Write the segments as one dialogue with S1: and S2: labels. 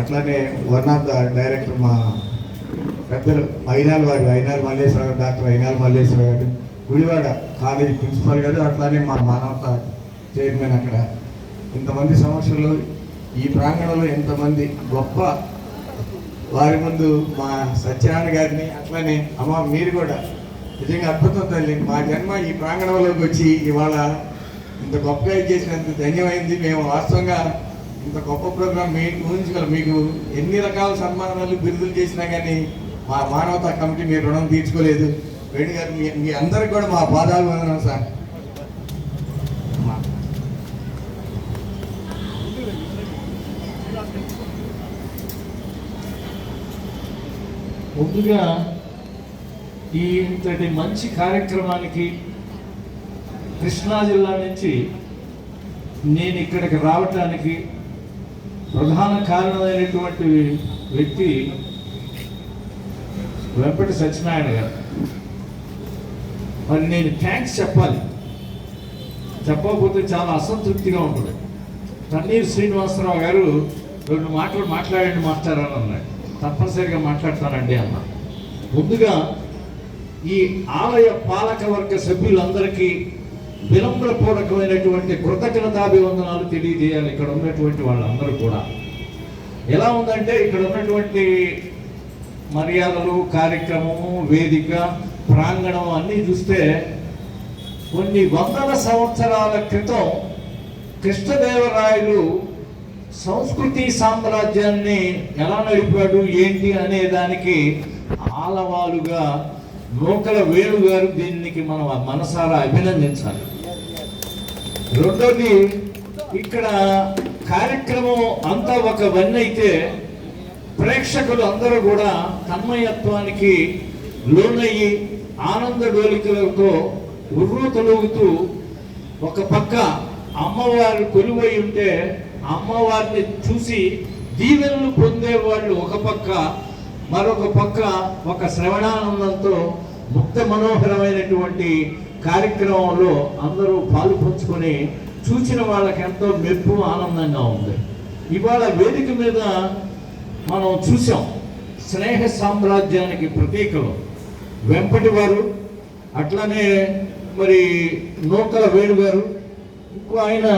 S1: అట్లానే one of the director మా పెద్దలు అయినాల్ వారు అయినాల్ మల్లేశ్వర గారు డాక్టర్ అయినాల్ మల్లేశ్వర గారు గుడివాడ కాలేజీ ప్రిన్సిపాల్ గారు అట్లానే మా మానవత చైర్మన్ అక్కడ. ఇంతమంది సమస్యలు ఈ ప్రాంగణంలో ఎంతమంది గొప్ప వారి ముందు మా సత్యనారాయణ గారిని అట్లానే అమ్మ మీరు కూడా. నిజంగా అద్భుతం తల్లి మా జన్మ ఈ ప్రాంగణంలోకి వచ్చి ఇవాళ ఇంత గొప్పగా చేసినందుకు ధన్యమైంది. మేము వాస్తవంగా ఇంత గొప్ప ప్రోగ్రాం మీకు ఊహించగలరు మీకు ఎన్ని రకాల సన్మానాలు బిరుదులు చేసినా కానీ మా మానవతా కమిటీ మీరు రుణం తీర్చుకోలేదు. వేణు గారు మీ మీ అందరికి కూడా మా పాదాలు వందనం సార్.
S2: ముందుగా ఈ ఇంతటి మంచి కార్యక్రమానికి కృష్ణా జిల్లా నుంచి నేను ఇక్కడికి రావటానికి ప్రధాన కారణమైనటువంటి వ్యక్తి వెంపటి సత్యనారాయణ గారు. మరి నేను థ్యాంక్స్ చెప్పాలి. చెప్పకపోతే చాలా అసంతృప్తిగా ఉంటుంది. తన్నీరు శ్రీనివాసరావు గారు రెండు మాటలు మాట్లాడండి మాస్టర్ అని అన్నాడు తప్పనిసరిగా మాట్లాడతానండి అన్న. ముందుగా ఈ ఆలయ పాలక వర్గ సభ్యులందరికీ వినమ్రపూర్వకమైనటువంటి కృతజ్ఞతాభివందనాలు తెలియజేయాలి ఇక్కడ ఉన్నటువంటి వాళ్ళందరూ కూడా. ఎలా ఉందంటే ఇక్కడ ఉన్నటువంటి మర్యాదలు కార్యక్రమము వేదిక ప్రాంగణం అన్నీ చూస్తే కొన్ని వందల సంవత్సరాల క్రితం కృష్ణదేవరాయలు సంస్కృతి సామ్రాజ్యాన్ని ఎలా నడిపాడు ఏంటి అనే దానికి ఆలవాలుగా నూకల వేణు గారు దీనికి మనం మనసారా అభినందించాలి. రెండోది ఇక్కడ కార్యక్రమం అంతా ఒక వన్ అయితే ప్రేక్షకులు అందరూ కూడా తన్మయత్వానికి లోనయ్యి ఆనంద డోలికలతో ఉర్రు తొలుగుతూ ఒక పక్క అమ్మవారు కొలువై ఉంటే అమ్మవారిని చూసి దీవెనలు పొందేవాళ్ళు ఒక పక్క మరొక పక్క ఒక శ్రవణానందంతో ముక్త మనోహరమైనటువంటి కార్యక్రమంలో అందరూ పాలు పంచుకొని చూసిన వాళ్ళకి ఎంతో మెప్పు ఆనందంగా ఉంది. ఇవాళ వేదిక మీద మనం చూసాం స్నేహ సామ్రాజ్యానికి ప్రతీకలు. వెంపటి వారు అట్లనే మరి నూకల వేణు గారు ఇంకో ఆయన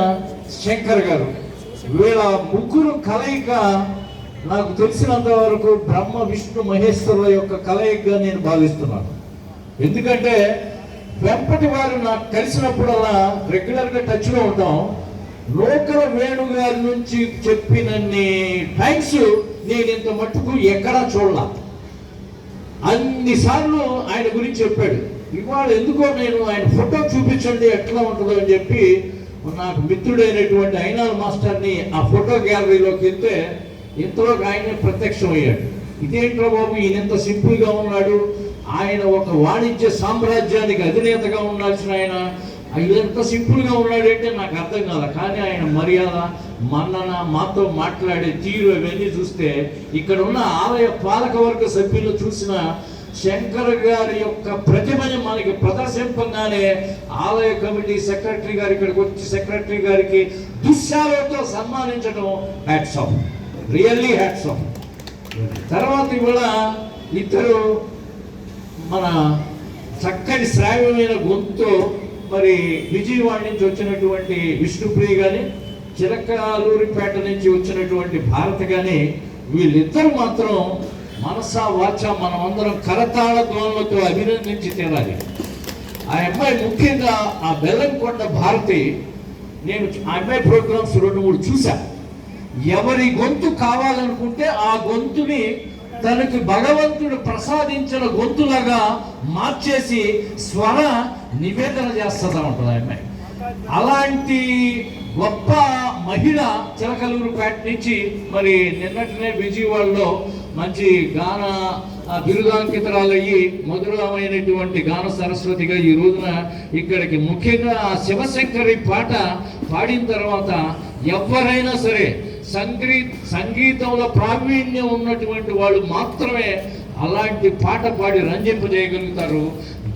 S2: శంకర్ గారు. వీళ్ళ ముగ్గురు కలయిక నాకు తెలిసినంత వరకు బ్రహ్మ విష్ణు మహేశ్వరుల యొక్క కలయికగా నేను భావిస్తున్నాను. ఎందుకంటే వెంపటి వారు నాకు కలిసినప్పుడల్లా రెగ్యులర్గా టచ్లో ఉంటాం. లోకల్ వేణు గారి నుంచి చెప్పినన్ని టైమ్స్ నేను ఇంత మట్టుకు ఎక్కడా చూడలా. అన్నిసార్లు ఆయన గురించి చెప్పాడు. ఇవాళ ఎందుకో నేను ఆయన ఫోటో చూపించండి ఎట్లా ఉంటుందో అని చెప్పి నాకు మిత్రుడైనటువంటి అయినాల్ మాస్టర్ని ఆ ఫోటో గ్యాలరీలోకి వెళ్తే ఇంతలో ఆయన ప్రత్యక్షం అయ్యాడు ఇదేంట్రా బాబు ఈయన ఎంత సింపుల్గా ఉన్నాడు. ఆయన ఒక వాణిజ్య సామ్రాజ్యానికి అధినేతగా ఉండాల్సిన ఆయన. ఎంత సింపుల్గా ఉన్నాడంటే నాకు అర్థం కాదు కానీ ఆయన మర్యాద మన్నన మాతో మాట్లాడే తీరు ఇవన్నీ చూస్తే ఇక్కడ ఉన్న ఆలయ పాలకవర్గ సభ్యులు చూసిన శంకర్ గారి యొక్క ప్రతిభని మనకి ప్రదర్శింపగానే ఆలయ కమిటీ సెక్రటరీ గారి ఇక్కడికి వచ్చి సెక్రటరీ గారికి దుశ్శాలతో సన్మానించడం hats off. Really hats off. తర్వాత ఇవాళ ఇద్దరు మన చక్కని శ్రావ్యమైన గొంతు మరి విజయవాడ నుంచి వచ్చినటువంటి విష్ణుప్రియ కానీ చిలకలూరిపేట నుంచి వచ్చినటువంటి భారత్ కానీ వీళ్ళిద్దరు మాత్రం మనస వాచ మనమందరం కరతాళ ధ్వనులతో అభినందించి తీరాలి. ఆ అమ్మాయి ముఖ్యంగా ఆ బెల్లంకొండ భారతి నేను ఆ అమ్మాయి ప్రోగ్రామ్స్ రెండు మూడు చూసా ఎవరి గొంతు కావాలనుకుంటే ఆ గొంతుని తనకి భగవంతుడు ప్రసాదించిన గొంతులాగా మార్చేసి స్వర నివేదన చేస్తుందా ఉంటుంది అలాంటి గొప్ప మహిళ చిలకలూరుపేట నుంచి మరి నిన్నటినే విజయవాడలో మంచి గాన బిరుదాంకితరాలయ్యి మధురమైనటువంటి గాన సరస్వతిగా ఈ రోజున ఇక్కడికి ముఖ్యంగా శివశంకరి పాట పాడిన తర్వాత ఎవరైనా సరే సంగీ సంగీతంలో ప్రావీణ్యం ఉన్నటువంటి వాళ్ళు మాత్రమే అలాంటి పాట పాడి రంజింపజేయగలుగుతారు.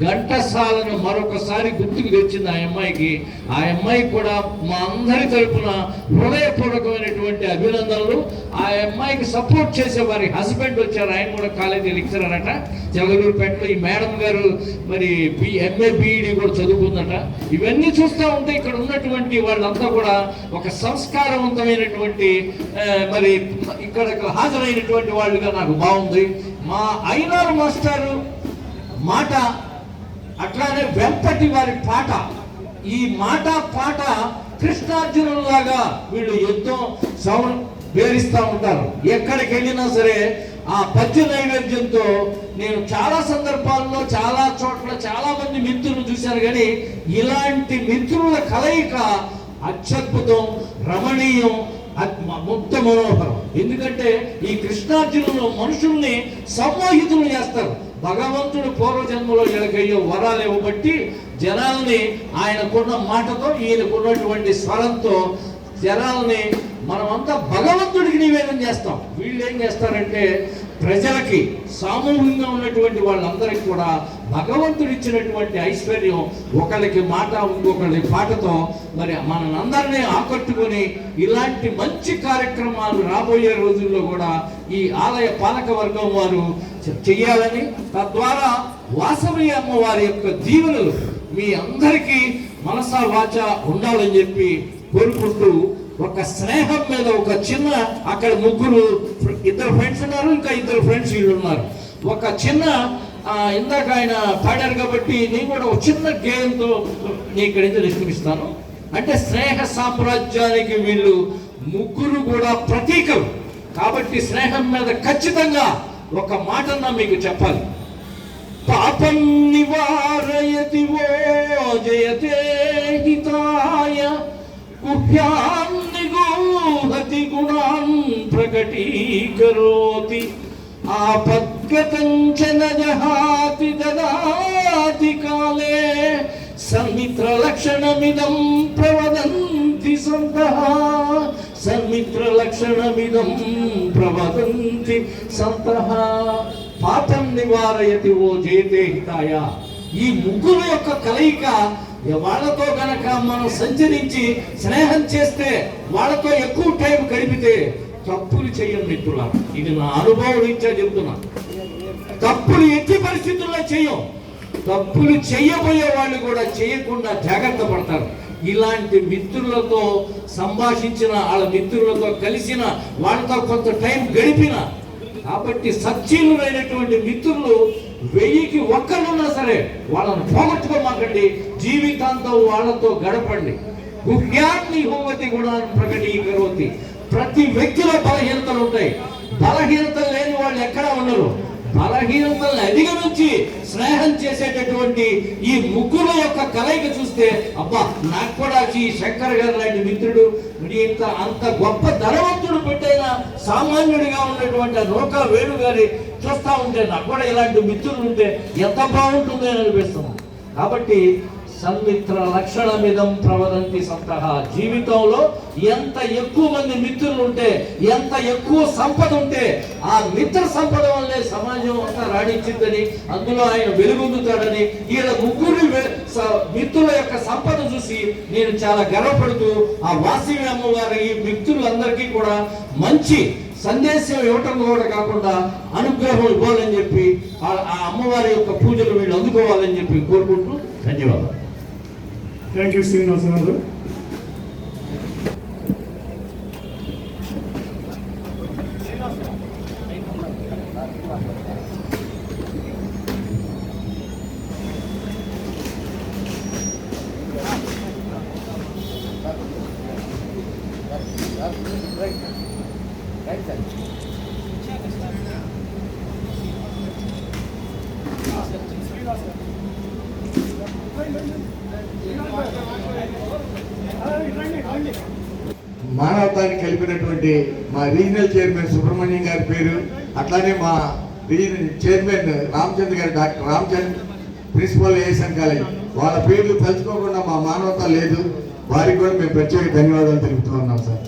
S2: ఘంటసాలను మరొకసారి గుర్తుకు తెచ్చింది ఆ అమ్మాయికి. ఆ అమ్మాయి కూడా మా అందరి తరపున హృదయపూర్వకమైనటువంటి అభినందనలు. ఆ అమ్మాయికి సపోర్ట్ చేసే వారి హస్బెండ్ వచ్చారు. ఆయన కూడా కాలేజీ లెక్చరర్ అట. జగలూరుపేటలో ఈ మేడం గారు మరి బి ఎంఏ బీఈడి కూడా చదువుకుందట. ఇవన్నీ చూస్తూ ఉంటే ఇక్కడ ఉన్నటువంటి వాళ్ళంతా కూడా ఒక సంస్కారవంతమైనటువంటి మరి ఇక్కడ హాజరైనటువంటి వాళ్ళుగా నాకు బాగుంది. మా ఐనారు మాస్టారు మాట అట్లానే వెంపటి వారి పాట. ఈ మాట పాట కృష్ణార్జునులాగా వీళ్ళు యుద్ధం సౌండ్ వేరిస్తూ ఉంటారు. ఎక్కడికి వెళ్ళినా సరే ఆ పద్య నైవేద్యంతో నేను చాలా సందర్భాల్లో చాలా చోట్ల చాలా మంది మిత్రులు చూశాను కానీ ఇలాంటి మిత్రుల కలయిక అత్యద్భుతం రమణీయం ముక్త మనోహరం. ఎందుకంటే ఈ కృష్ణార్జునులు మనుషుల్ని సమ్మోహితులు చేస్తారు. భగవంతుడు పూర్వజన్మలో వీళ్ళకయ్యో వరాలు ఇవ్వబట్టి జనాల్ని ఆయనకున్న మాటతో ఈయనకున్నటువంటి స్వరంతో జనాల్ని మనమంతా భగవంతుడికి నివేదన చేస్తాం. వీళ్ళు ఏం చేస్తారంటే ప్రజలకి సామూహికంగా ఉన్నటువంటి వాళ్ళందరికీ కూడా భగవంతుడు ఇచ్చినటువంటి ఐశ్వర్యం ఒకరికి మాట ఇంకొకరి పాటతో మరి మనందరినీ ఆకట్టుకొని ఇలాంటి మంచి కార్యక్రమాలు రాబోయే రోజుల్లో కూడా ఈ ఆలయ పాలక వర్గం వారు చెయ్యాలని తద్వారా వాసవి అమ్మవారి యొక్క దీవెనలు మీ అందరికీ మనస వాచ ఉండాలని చెప్పి కోరుకుంటూ ఒక స్నేహం మీద ఒక చిన్న అక్కడ ముగ్గురు ఇద్దరు ఫ్రెండ్స్ ఉన్నారు ఇంకా ఇద్దరు ఫ్రెండ్స్ వీళ్ళు ఉన్నారు. ఒక చిన్న ఇందాక ఆయన పాడారు కాబట్టి నేను కూడా ఒక చిన్న గేయంతో నేను ఇక్కడ నుంచి అంటే స్నేహ సామ్రాజ్యానికి వీళ్ళు ముగ్గురు కూడా ప్రతీకలు. కాబట్టి స్నేహం మీద ఖచ్చితంగా ఒక మాటన్నా మీకు చెప్పాలి. పాపం నివారయతి ఓ జయతే హితాయ గుహ్యాన్ నిగూహతి గుణాన్ ప్రకటీకరోతి ఆపద్గతం చ న జహాతి దదాతి కాలే సన్మిత్ర లక్షణమిదం ప్రవదంతి సంతః. సన్మిత్ర ప్రవదంతి సంతః పాపం నివారయతి ఓ జయతే హితాయ. ఈ ముగ్గురు యొక్క కలయిక వాళ్ళతో గనక మనం సంచరించి స్నేహం చేస్తే వాళ్ళతో ఎక్కువ టైం గడిపితే తప్పులు చేయం మిత్రుల ఇది నా అనుభవం రీత్యా చెబుతున్నా తప్పులు ఎట్టి పరిస్థితుల్లో చేయం. తప్పులు చెయ్యబోయే వాళ్ళు కూడా చేయకుండా జాగ్రత్త పడతారు. ఇలాంటి మిత్రులతో సంభాషించిన వాళ్ళ మిత్రులతో కలిసిన వాళ్ళతో కొంత టైం గడిపిన కాబట్టి సచ్చీలురైనటువంటి మిత్రులు వెయ్యికి ఒక్కరున్నా సరే వాళ్ళని పోగొట్టుకోమాకండి. జీవితాంతం వాళ్ళతో గడపండి. గుహ్యాన్ని హోమతి గుణాన్ని ప్రకటీకరోతి. ప్రతి వ్యక్తిలో బలహీనతలు ఉంటాయి. బలహీనతలు లేని వాళ్ళు ఎక్కడా ఉండరు. బలహీనతలను అధిగమించి స్నేహం చేసేటటువంటి ఈ ముగ్గురు యొక్క కలయిక చూస్తే అబ్బా నాకు కూడా ఈ శంకర్ గారు లాంటి మిత్రుడు ఇంత అంత గొప్ప ధనవంతుడు పెట్టైన సామాన్యుడిగా ఉన్నటువంటి ఆ నూకా వేణు గారి చూస్తా ఉంటే నాకు కూడా ఇలాంటి మిత్రులు ఉంటే ఎంత బాగుంటుంది అని అనిపిస్తుంది. కాబట్టి సన్మిత్ర లక్షణమిదం ప్రవదంతి సంత. జీవితంలో ఎంత ఎక్కువ మంది మిత్రులు ఉంటే ఎంత ఎక్కువ సంపద ఉంటే ఆ మిత్ర సంపద వల్లే సమాజం అంతా రాణించిందని అందులో ఆయన వెలుగొందుతాడని ఈయన ముగ్గురు మిత్రుల యొక్క సంపద చూసి నేను చాలా గర్వపడుతూ ఆ వాసవి అమ్మవారి ఈ మిత్రులందరికీ కూడా మంచి సందేశం ఇవ్వటం కూడా కాకుండా అనుగ్రహం ఇవ్వాలని చెప్పి ఆ ఆ అమ్మవారి యొక్క పూజలు వీళ్ళు అందుకోవాలని చెప్పి కోరుకుంటూ ధన్యవాదాలు.
S3: Herkesin hazırladı. Thank you.
S1: ప్రాంతానికి కలిపినటువంటి మా రీజనల్ చైర్మన్ సుబ్రహ్మణ్యం గారి పేరు అట్లానే మా రీజనల్ చైర్మన్ రామచంద్ర గారు doctor Ramachandra principal ASN college వాళ్ళ పేర్లు తలుచుకోకుండా మా మానవత లేదు. వారికి కూడా మేము ప్రత్యేక ధన్యవాదాలు తెలుపుతూ ఉన్నాం సార్.